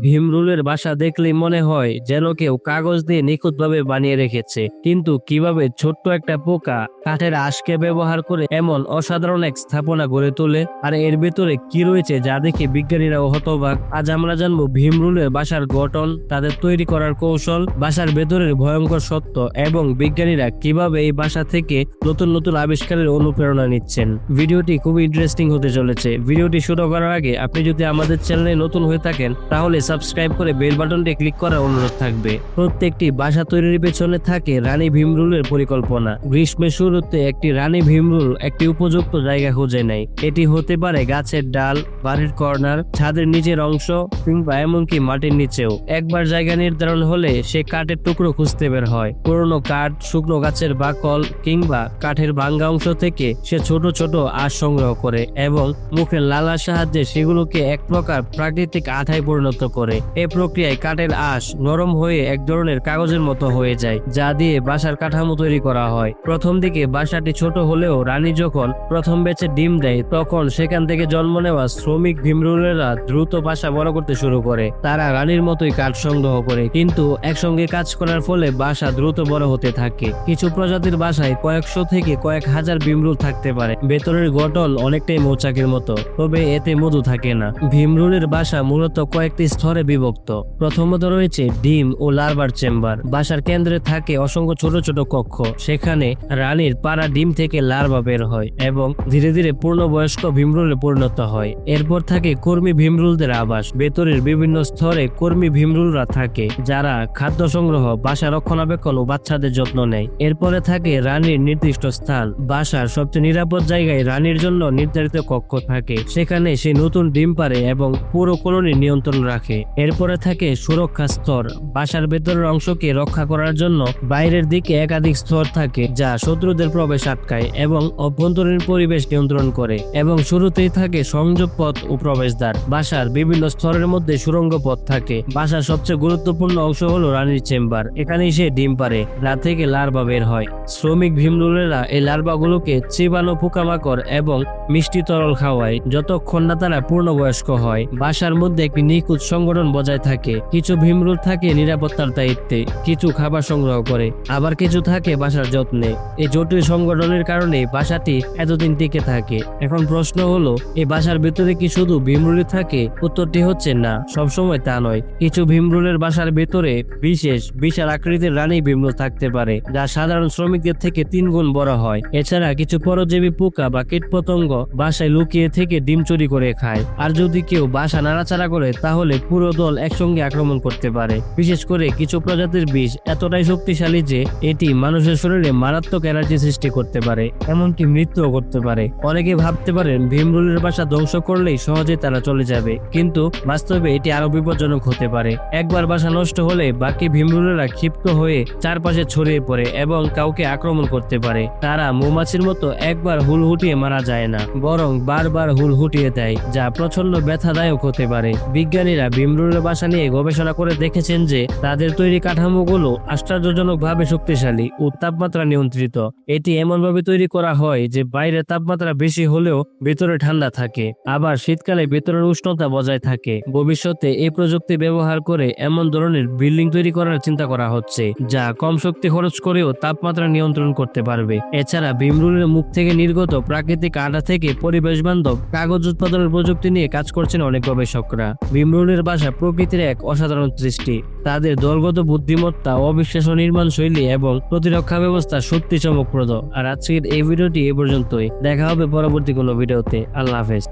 ভীমরুলের বাসা দেখলেই মনে হয় যেন কেউ কাগজ দিয়ে নিখুঁতভাবে বানিয়ে রেখেছে। কিন্তু কীভাবে ছোট্ট একটা পোকা কাঠের আঁশকে ব্যবহার করে এমন অসাধারণ এক স্থাপনা গড়ে তোলে। আর এর ভেতরে কি রয়েছে যা দেখে বিজ্ঞানীরা হতবাক। আজ আমরা জানব ভীমরুলের বাসার গঠন, তাদের তৈরি করার কৌশল, বাসার ভেতরের ভয়ঙ্কর সত্য এবং বিজ্ঞানীরা কীভাবে এই বাসা থেকে নতুন নতুন আবিষ্কারের অনুপ্রেরণা নিচ্ছেন। ভিডিওটি খুবই ইন্টারেস্টিং হতে চলেছে। ভিডিওটি শুরু করার আগে আপনি যদি আমাদের চ্যানেলে নতুন হয়ে থাকেন, তাহলে সাবস্ক্রাইব করে বেল বাটনটি ক্লিক করার অনুরোধ থাকবে। প্রত্যেকটি বাসা তৈরির পেছনে থাকে রানী ভীমরুলের পরিকল্পনা। গ্রীষ্মের শুরুতে একটি রানী ভীমরুল একটি উপযুক্ত জায়গা খুঁজে নেয়। এটি হতে পারে গাছের ডাল, বাড়ির কর্নার, ছাদের নিচের অংশ কিংবা এমনকি মাটির নিচেও। একবার জায়গা নির্ধারণ হলে সে কাঠের টুকরো খুঁজতে বের হয়। পুরনো কাঠ, শুকনো গাছের বাকল কিংবা কাঠের ভাঙ্গা অংশ থেকে সে ছোট ছোট আঁশ সংগ্রহ করে এবং মুখের লালার সাহায্যে সেগুলোকে এক প্রকার প্রাকৃতিক আঠায় পরিণত করে। এই প্রক্রিয়ায় কাঠের আঁশ নরম হয়ে এক ধরনের কাগজের মতো হয়ে যায়, যা দিয়ে বাসার কাঠামো তৈরি করা হয়। প্রথম দিকে বাসাটি ছোট হলেও রানী যখন প্রথম বেচে ডিম দেয়, তখন সেখান থেকে জন্ম নেওয়া শ্রমিক ভীমরুলেরা দ্রুত বাসা বড় করতে শুরু করে। তারা রানীর মতোই কাঠ সংগ্রহ করে, কিন্তু একসঙ্গে কাজ করার ফলে বাসা দ্রুত বড় হতে থাকে। কিছু প্রজাতির বাসায় কয়েকশো থেকে কয়েক হাজার ভীমরুল থাকতে পারে। ভেতরের গটল অনেকটাই মৌচাকের মতো, তবে এতে মধু থাকে না। ভীমরুলের বাসা মূলত কয়েকটি স্তরে বিভক্ত। প্রথমত রয়েছে ডিম ও লার্ভার চেম্বার। বাসার কেন্দ্রে থাকে অসংখ্য ছোট ছোট কক্ষ। সেখানে রানীর পাড়া ডিম থেকে লার্ভা বের হয় এবং ধীরে ধীরে পূর্ণবয়স্ক ভীমরুলে পরিণত হয়। এরপর থাকে কর্মী ভীমরুলদের আবাস। ভেতরের বিভিন্ন স্তরে কর্মী ভীমরুলরা থাকে, যারা খাদ্য সংগ্রহ, বাসা রক্ষণাবেক্ষণ ও বাচ্চাদের যত্ন নেয়। এরপরে থাকে রানীর নির্দিষ্ট স্থান। বাসার সবচেয়ে নিরাপদ জায়গায় রানীর জন্য নির্ধারিত কক্ষ থাকে। সেখানে সে নতুন ডিম পারে এবং পুরো কলোনি নিয়ন্ত্রণ রাখে। এরপরে থাকে সুরক্ষা স্তর। বাসার ভেতরের অংশকে রক্ষা করার জন্য বাইরের দিকে একাধিক স্তর থাকে, যা শত্রুদের প্রবেশ আটকায় এবং অভ্যন্তরীণ পরিবেশ নিয়ন্ত্রণ করে এবং শুরুতেই থাকে সংযোগ পথ ও প্রবেশদ্বার। বাসার বিভিন্ন স্তরের মধ্যে সুরঙ্গ পথ থাকে। বাসার সবচেয়ে গুরুত্বপূর্ণ অংশ হলো রানীর চেম্বার। এখানেই সে ডিম পারে রাত থেকে লার্ভা বের হয়। শ্রমিক ভীমরুলেরা এই লার্ভাগুলোকে চিবানো পোকামাকড় এবং মিষ্টি তরল খাওয়ায়। যতক্ষণ না তারা পূর্ণবয়স্ক হয়, বাসার মধ্যে একটি নিখুঁত সংগঠন বজায় থাকে। কিছু ভীমরুল থাকে নিরাপত্তার দায়িত্বে, কিছু খাবার সংগ্রহ করে, আবার কিছু থাকে বাসার যত্নে। এই জটিল সংগঠনের কারণে বাসাটি এতদিন টিকে থাকে। এখন প্রশ্ন হলো, এই বাসার ভেতরে কি শুধু ভীমরুলই থাকে? উত্তরটি হচ্ছে না, সবসময় তা নয়। কিছু ভীমরুলের বাসার ভেতরে বিশেষ, বিশাল আকৃতির রানী ভীমরুল থাকতে পারে, যা সাধারণ শ্রমিকদের থেকে তিন গুণ বড় হয়। এছাড়া কিছু পরজীবী পোকা বা কীটপতঙ্গ বাসায় লুকিয়ে থেকে ডিম চুরি করে খায়। আর যদি কেউ বাসা নাড়াচাড়া করে, তাহলে পুরো দল একসঙ্গে আক্রমণ করতে পারে। বিশেষ করে কিছু প্রজাতির বিষ এতটাই শক্তিশালী যে, এটি মানুষের শরীরে মারাত্মক এনার্জি সৃষ্টি করতে পারে, এমনকি মৃত্যুও করতে পারে। অনেকে ভাবতে পারেন, ভীমরুলের বাসা ধ্বংস করলেই সহজে তারা চলে যাবে, কিন্তু বাস্তবে এটি আরও বিপজ্জনক হতে পারে। একবার বাসা নষ্ট হলে বাকি ভীমরুলেরা ক্ষিপ্ত হয়ে চারপাশে ছড়িয়ে পড়ে এবং কাউকে আক্রমণ করতে পারে। তারা মৌমাছির মতো একবার হুল হুটিয়ে মারা যায় না, বরং বারবার হুল হুটিয়ে দেয়, যা প্রচণ্ড ব্যথাদায়ক হতে পারে। বিজ্ঞানীরা ভীমরুলের বাসা নিয়ে গবেষণা করে দেখেছেন যে তাদের তৈরি কাঠামোগুলো আশ্চর্যজনকভাবে শক্তিশালী ও তাপমাত্রা নিয়ন্ত্রিত। এটি এমনভাবে তৈরি করা হয় যে বাইরে তাপমাত্রা বেশি হলেও ভেতরে ঠান্ডা থাকে, আবার শীতকালে ভেতরের উষ্ণতা বজায় থাকে। ভবিষ্যতে এই প্রযুক্তি ব্যবহার করে এমন ধরনের বিল্ডিং তৈরি করার চিন্তা করা হচ্ছে, যা কম শক্তি খরচ করেও তাপমাত্রা নিয়ন্ত্রণ করতে পারবে। এছাড়া ভীমরুলের মুখ থেকে নির্গত প্রাকৃতিক আটা থেকে পরিবেশ বান্ধব কাগজ উৎপাদনের প্রযুক্তি নিয়ে কাজ করছেন অনেক গবেষকরা। ভীমরুলের বাসা প্রকৃতির এক অসাধারণ সৃষ্টি। তাদের দলগত বুদ্ধিমত্তা অবিশ্বাস নির্মাণ শৈলী এবং প্রতিরক্ষা ব্যবস্থা সত্যি চমকপ্রদ। আর আজকের এই ভিডিওটি এ পর্যন্তই। দেখা হবে পরবর্তী কোনো ভিডিওতে। আল্লাহ হাফেজ।